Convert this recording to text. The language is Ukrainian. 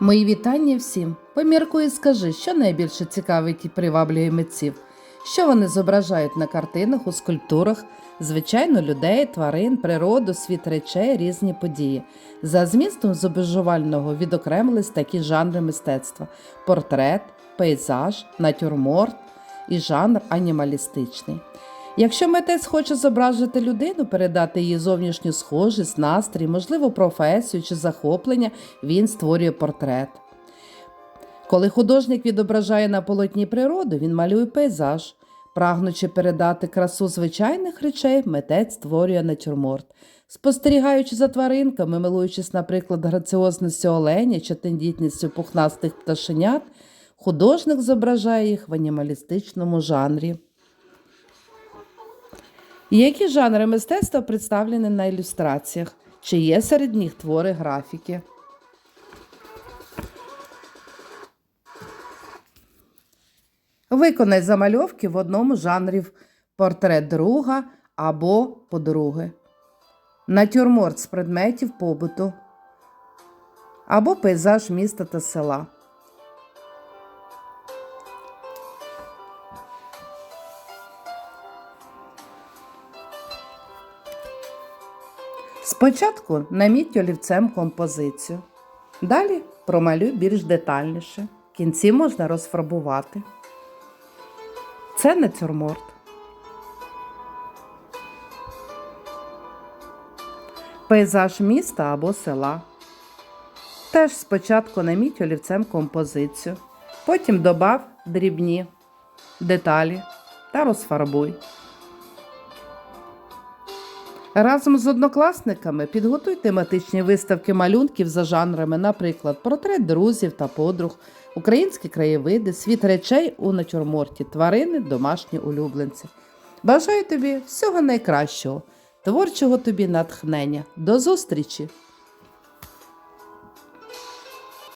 Мої вітання всім. Поміркуй і скажи, що найбільше цікавить і приваблює митців, що вони зображають на картинах, у скульптурах, звичайно, людей, тварин, природу, світ речей, різні події. За змістом зображувального відокремились такі жанри мистецтва: портрет, пейзаж, натюрморт і жанр анімалістичний. Якщо митець хоче зображити людину, передати її зовнішню схожість, настрій, можливо, професію чи захоплення, він створює портрет. Коли художник відображає на полотні природу, він малює пейзаж. Прагнучи передати красу звичайних речей, митець створює натюрморт. Спостерігаючи за тваринками, милуючись, наприклад, граціозністю оленя чи тендітністю пухнастих пташенят, художник зображає їх в анімалістичному жанрі. Які жанри мистецтва представлені на ілюстраціях? Чи є серед них твори графіки? Виконай замальовки в одному з жанрів портрет друга або подруги, натюрморт з предметів побуту або пейзаж міста та села. Спочатку наміть олівцем композицію. Далі промалюй більш детальніше. Кінці можна розфарбувати. Це натюрморт. Пейзаж міста або села. Теж спочатку наміть олівцем композицію. Потім добав дрібні деталі та розфарбуй. Разом з однокласниками підготуй тематичні виставки малюнків за жанрами, наприклад, портрет друзів та подруг, українські краєвиди, світ речей у натюрморті, тварини, домашні улюбленці. Бажаю тобі всього найкращого, творчого тобі натхнення. До зустрічі!